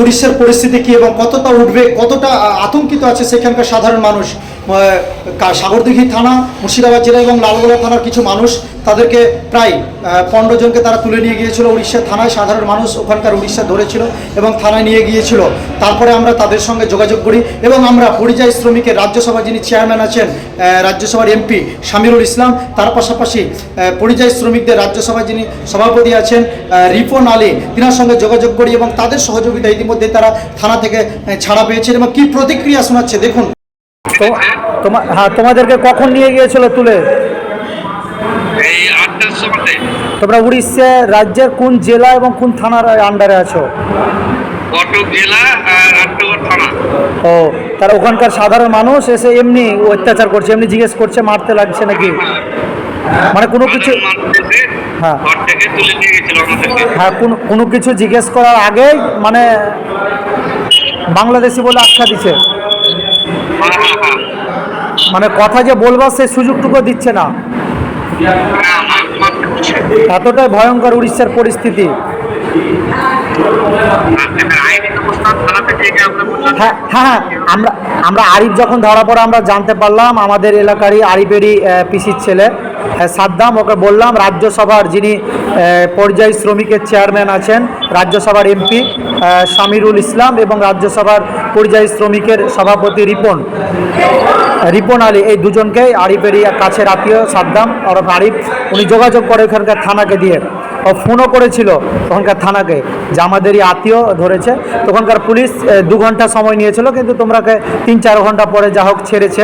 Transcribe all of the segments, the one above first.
উড়িষ্যার পরিস্থিতি কি এবং কতটা উঠবে কতটা আতঙ্কিত আছে সেখানকার সাধারণ মানুষ? সাগরদিঘি থানা, মুর্শিদাবাদ জেলা এবং লালগোলা থানার কিছু মানুষ তাদেরকে প্রায় পনেরো জনকে তারা তুলে নিয়ে গিয়েছিল। উড়িষ্যা থানায় সাধারণ মানুষ ওখানকার উড়িষ্যা ধরেছিল এবং থানায় নিয়ে গিয়েছিল। তারপরে আমরা তাদের সঙ্গে যোগাযোগ করি এবং আমরা পরিযায়ী শ্রমিকের রাজ্যসভা যিনি চেয়ারম্যান আছেন রাজ্যসভার এমপি শামিরুল ইসলাম, তার পাশাপাশি পরিযায়ী শ্রমিকদের রাজ্যসভায় যিনি সভাপতি আছেন রিপন আলী, তিনার সঙ্গে যোগাযোগ করি এবং তাদের সহযোগিতা ইতিমধ্যে তারা থানা থেকে ছাড়া পেয়েছেন এবং কী প্রতিক্রিয়া শোনাচ্ছে দেখুন। হ্যাঁ তোমাদেরকে কখন নিয়ে গিয়েছিল তুলে? তোমরা উড়িষ্যা রাজ্যের কোন জেলা এবং কোন থানার আন্ডারে আছো? কটক জেলা আর থানা। ও তার ওখানকার সাধারণ মানুষ এসে এমনি অত্যাচার করছে এমনি জিজ্ঞেস করছে মারতে লাগছে নাকি? মানে কোনো কিছু হ্যাঁ। হ্যাঁ কোনো কোনো কিছু জিজ্ঞেস করার আগেই মানে বাংলাদেশি বলে আখ্যা দিছে। মানে কথা যে বলবার সেই সুযোগটুকু দিচ্ছে না। এতটাই ভয়ঙ্কর উড়িষ্যার পরিস্থিতি হ্যাঁ হ্যাঁ হ্যাঁ, আমরা আমরা আরিফ যখন ধরা পড়ে আমরা জানতে পারলাম আমাদের এলাকারই আরিফেরই পিসির ছেলে সাদ্দাম ওকে বললাম রাজ্যসভার যিনি পর্যায়ী শ্রমিকের চেয়ারম্যান আছেন রাজ্যসভার এমপি শামিরুল ইসলাম এবং রাজ্যসভার পর্যায়ী শ্রমিকের সভাপতি রিপন। রিপন আলী এই দুজনকে আরিফেরই এক কাছের আত্মীয় সাদ্দাম ওরফ আরিফ উনি যোগাযোগ করে ওখানকার থানাকে দিয়ে ও ফোনও করেছিল ওখানকার থানাকে যে আমাদেরই আত্মীয় ধরেছে। তখনকার পুলিশ দু ঘণ্টা সময় নিয়েছিল কিন্তু তোমরাকে তিন চার ঘণ্টা পরে যা হোক ছেড়েছে।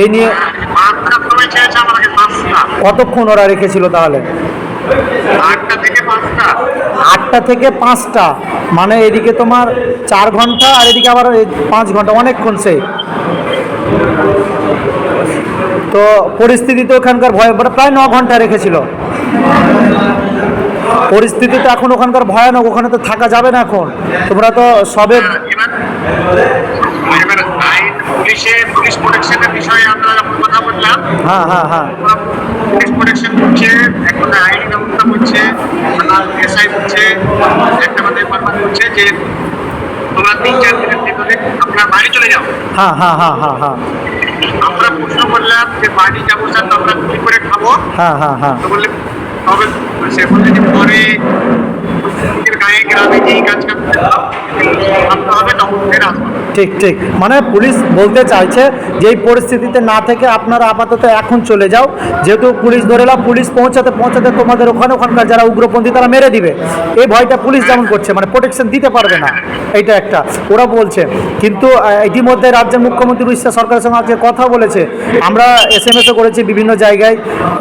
এই নিয়ে পাঁচটা। কতক্ষণ ওরা রেখেছিল তাহলে? আটটা থেকে পাঁচটা? মানে এদিকে তোমার চার ঘণ্টা আর এদিকে আবার পাঁচ ঘণ্টা অনেকক্ষণ সেই তো পরিস্থিতি তো ওখানকার ভয় প্রায় ন ঘণ্টা রেখেছিল। পরিস্থিতি তো এখন ওখানকার ভয়ানক ওখানে তো থাকা যাবে না এখন। তোমরা তো সবে পুলিশে পুলিশ প্রোটেকশনের বিষয়ে কথা বললাম হ্যাঁ হ্যাঁ হ্যাঁ পুলিশ প্রোটেকশন করছে এখন আইনি ব্যবস্থা করছে এসআই করছে একটা আমাদের ডিপার্টমেন্ট করছে যে তোমরা তিন চার দিনের ভিতরে আপনার বাড়ি চলে যাও হ্যাঁ হ্যাঁ হ্যাঁ হ্যাঁ হ্যাঁ আমরা প্রশ্ন করলাম যে বাড়ি যাব স্যার তো আমরা কি করে খাব হ্যাঁ হ্যাঁ হ্যাঁ তো বললে তবে সে বলছে যে পরে গায়ে গ্রামে যেই কাজ করতে হবে আসব ঠিক ঠিক। মানে পুলিশ বলতে চাইছে যে এই পরিস্থিতিতে না থেকে আপনারা আপাতত এখন চলে যাও। যেহেতু পুলিশ ধরে পুলিশ পৌঁছাতে পৌঁছাতে তোমাদের ওখানে ওখানকার যারা উগ্রপন্থী তারা মেরে দিবে। এই ভয়টা পুলিশ যেমন করছে মানে প্রোটেকশন দিতে পারবে না। এইটা একটা। ওরা বলছে। কিন্তু ইতিমধ্যে রাজ্যের মুখ্যমন্ত্রী উড়িষ্যা সরকারের সঙ্গে আজকে কথা বলেছে। আমরা এস এম এসও করেছি বিভিন্ন জায়গায়।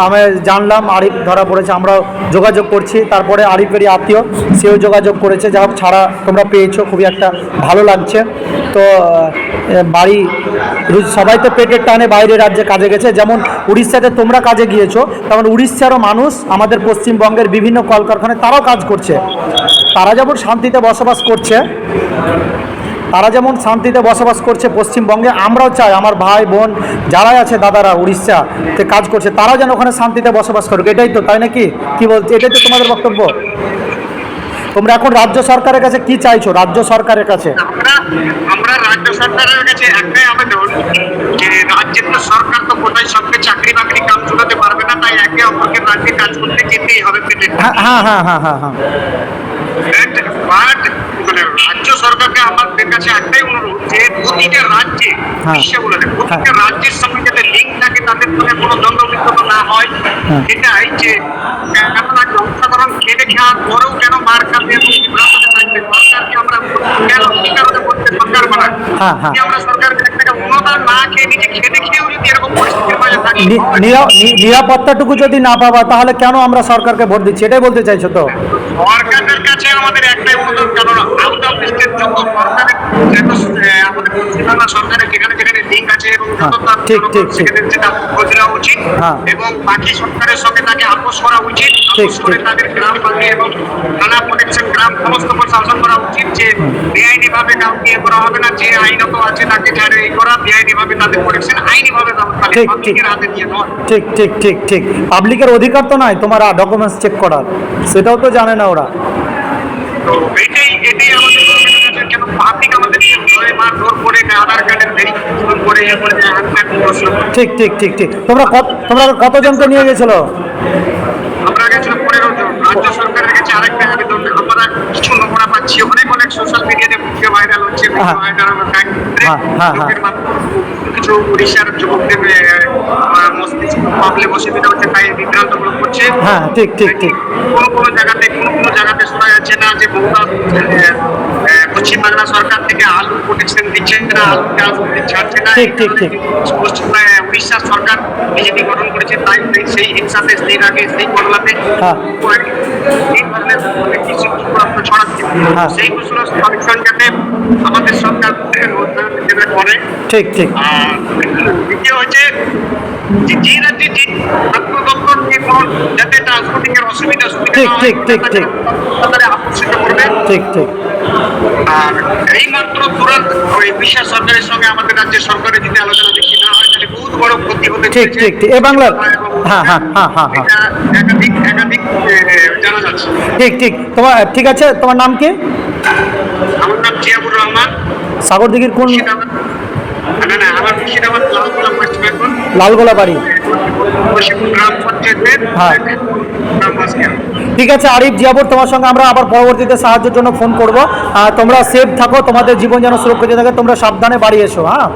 আমি জানলাম, আরিফ ধরা পড়েছে আমরা যোগাযোগ করছি। তারপরে আরিফেরই আত্মীয়, সেও যোগাযোগ করেছে। যা হোক ছাড়া তোমরা পেয়েছ, খুবই একটা ভালো লাগছে তো বাড়ি সবাই তো পেটের টানে বাইরে রাজ্যে কাজে গেছে। যেমন উড়িষ্যাতে তোমরা কাজে গিয়েছো, তেমন উড়িষ্যারও মানুষ আমাদের পশ্চিমবঙ্গের বিভিন্ন কলকারখানায় তারাও কাজ করছে। তারা যেমন শান্তিতে বসবাস করছে, তারা যেমন শান্তিতে বসবাস করছে পশ্চিমবঙ্গে, আমরাও চাই, আমার ভাই, বোন, যারাই আছে দাদারা উড়িষ্যাতে কাজ করছে তারাও যেন ওখানে শান্তিতে বসবাস করুক। এটাই তো, তাই নাকি? কি বলছে এটাই তো তোমাদের বক্তব্য? তোমরা এখন রাজ্য সরকারের কাছে কি চাইছো? রাজ্য সরকারের কাছে? আমরা আমরা রাজ্য সরকারের কাছে একটাই আবেদন যে রাজ্যের তো সরকার তো কোথায় সবকে চাকরি বাকরি কাজ চলাতে পারবে না তাই একে অপরকে রাজ্যে কাজ করতে যেতেই হবে পেটে হ্যাঁ হ্যাঁ হ্যাঁ হ্যাঁ হ্যাঁ হ্যাঁ। বাট মানে রাজ্য সরকারকে আমাদের কাছে একটাই অনুরোধ যে প্রতিটা রাজ্যে হ্যাঁ। প্রতিটা রাজ্যের সঙ্গে যাতে লিঙ্ক থাকে তাদের সঙ্গে কোনো দ্বন্দ্ব না হয় হ্যাঁ। এটাই যে কেমন একটা সাধারণ খেটে খাওয়ার পরেও কেন মার খাবে এবং বিভ্রান্তিতে থাকবে সরকারকে আমরা কেন কি কারণে করতে সরকার বানায় হ্যাঁ, হ্যাঁ। যদি আমরা সরকারকে একটা অনুদান না খেয়ে নিজে খেটে খেয়েও যদি এরকম পরিস্থিতির মাঝে থাকি নিরাপত্তাটুকু যদি না পাবা তাহলে কেন আমরা সরকারকে ভোট দিচ্ছি এটাই বলতে চাইছো তো সরকারের কাছে আমাদের একটাই অনুরোধ কারণ আউট অফ স্টেট যত সরকারের আমাদের পশ্চিমবাংলা সরকারের যেখানে যেখানে লিঙ্ক আছে এবং হ্যাঁ, ঠিক, ঠিক। সেখানে সেটা খোঁজ নেওয়া উচিত হ্যাঁ। এবং বাকি সরকারের সঙ্গে তাকে আপোষ করা উচিত ঠিক, আপোষ করে। তাদের গ্রাম বাকি এবং থানা প্রোটেকশন গ্রাম সমস্ত শাসন করা যে বেআইনিভাবে কাউকে ইয়ে করা হবে না যে আইনত আছে তাকে ছেড়ে এই করা বেআইনিভাবে তাদের প্রোটেকশন আইনিভাবে ঠিক ঠিক। ঠিক ঠিক ঠিক ঠিক। পাবলিকের অধিকার তো তোমার ডকুমেন্টস চেক করার। সেটাও তো জানে না ওরা। আধার কার্ডের করে ঠিক ঠিক ঠিক ঠিক। তোমরা কত তোমরা কতজনকে নিয়ে গেছিল? আমরা গেছিলাম পনেরো জন। রাজ্য সরকারের কাছে আরেকটা সোশ্যাল মিডিয়াতে ভিডিও ভাইরাল হচ্ছে হ্যাঁ। ভাইরাল হ্যাঁ, হ্যাঁ, হ্যাঁ। কিছু উড়িষ্যার যুবকদের আহ, মস্তিষ্ক প্রবলেম অসুবিধা হচ্ছে তাই বিভ্রান্তমূলক করছে হ্যাঁ ঠিক ঠিক ঠিক কোনো কোনো জায়গাতে কোনো কোনো জায়গাতে শোনা যাচ্ছে না যে বহুতা পশ্চিমবাংলা সরকার থেকে আলু প্রোটেকশন দিচ্ছে না আলু চাষ ছাড়ছে না ঠিক, ঠিক, ঠিক। পশ্চিম আহ, উড়িষ্যার সরকার বিজেপি গঠন করেছে তাই সেই হিংসাতে সেই রাগে সেই কমলাতে হ্যাঁ। এই ধরনের কিছু কুকুরাত্ম ছড়াচ্ছে হ্যাঁ। সেই সলিউশন যাতে আমাদের সরকার করে ঠিক ঠিক আর দ্বিতীয় হচ্ছে যে যে রাজ্যে যে স্বাস্থ্য দপ্তর যাতে ট্রান্সপোর্টিং এর অসুবিধা ঠিক, ঠিক, ঠিক, ঠিক। তাদের আকর্ষিত করবে। ঠিক ঠিক। আর এই মাত্র তুরন্ত ওই বিশাল সরকারের সঙ্গে আমাদের রাজ্যের সরকারের যদি আলোচনা না হয় তাহলে বহুত বড় ক্ষতি হতে ঠিক, ঠিক, ঠিক। এ বাংলার- হ্যাঁ, হ্যাঁ, হ্যাঁ, হ্যাঁ, হ্যাঁ। একাধিক একাধিক জানা যাচ্ছে। ঠিক ঠিক। তোমার ঠিক আছে? তোমার নাম কি? আমার নাম জিয়াবুর রহমান। সাগরদিঘির কোন মুর্শিদাবাদ না না আমার মুর্শিদাবাদ লালগোলা বাড়ি? হ্যাঁ। ঠিক আছে আরিফ জিয়াবুর তোমার সঙ্গে আমরা আবার পরবর্তীতে সাহায্যের জন্য ফোন করব। তোমরা সেফ থাকো তোমাদের জীবন যেন সুরক্ষিত থাকে তোমরা সাবধানে বাড়ি এসো হ্যাঁ?